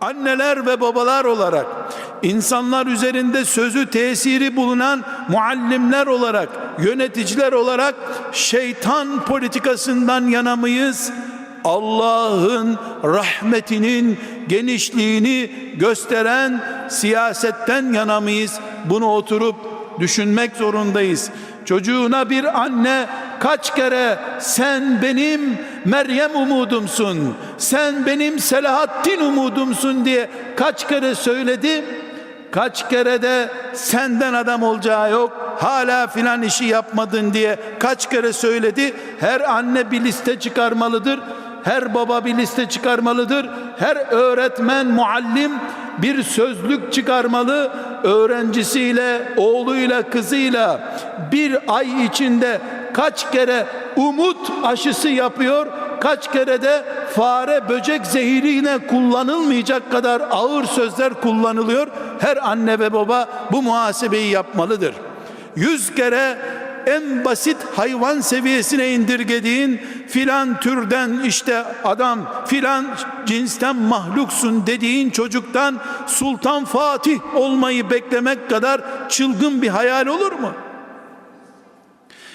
anneler ve babalar olarak, insanlar üzerinde sözü tesiri bulunan muallimler olarak, yöneticiler olarak şeytan politikasından yana mıyız? Allah'ın rahmetinin genişliğini gösteren siyasetten yana mıyız? Bunu oturup düşünmek zorundayız. Çocuğuna bir anne kaç kere sen benim Meryem umudumsun, sen benim Selahattin umudumsun diye kaç kere söyledi? Kaç kere de senden adam olacağı yok, hala filan işi yapmadın diye kaç kere söyledi? Her anne bir liste çıkarmalıdır. Her baba bir liste çıkarmalıdır. Her öğretmen, muallim bir sözlük çıkarmalı. Öğrencisiyle, oğluyla, kızıyla bir ay içinde kaç kere umut aşısı yapıyor, kaç kere de fare böcek zehirine kullanılmayacak kadar ağır sözler kullanılıyor. Her anne ve baba bu muhasebeyi yapmalıdır. Yüz kere en basit hayvan seviyesine indirgediğin filan türden işte adam filan cinsten mahluksun dediğin çocuktan Sultan Fatih olmayı beklemek kadar çılgın bir hayal olur mu?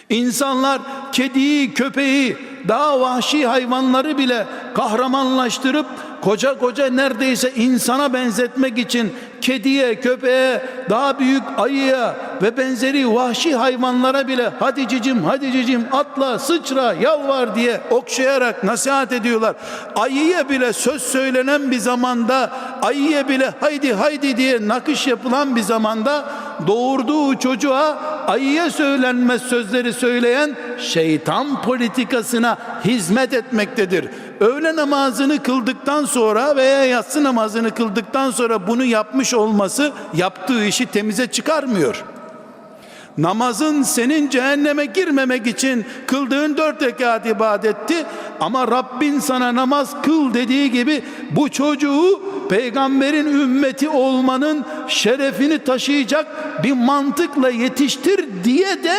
İnsanlar kediyi, köpeği, daha vahşi hayvanları bile kahramanlaştırıp koca koca neredeyse insana benzetmek için kediye, köpeğe, daha büyük ayıya ve benzeri vahşi hayvanlara bile hadi cicim, hadi cicim atla, sıçra, yalvar diye okşayarak nasihat ediyorlar. Ayıya bile söz söylenen bir zamanda, ayıya bile haydi haydi diye nakış yapılan bir zamanda doğurduğu çocuğa ayıya söylenmez sözleri söyleyen şeytan politikasına hizmet etmektedir. Öğle namazını kıldıktan sonra veya yatsı namazını kıldıktan sonra bunu yapmış olması yaptığı işi temize çıkarmıyor. Namazın senin cehenneme girmemek için kıldığın dört rekat ibadetti ama Rabbin sana namaz kıl dediği gibi bu çocuğu peygamberin ümmeti olmanın şerefini taşıyacak bir mantıkla yetiştir diye de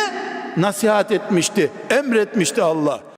nasihat etmişti, emretmişti Allah.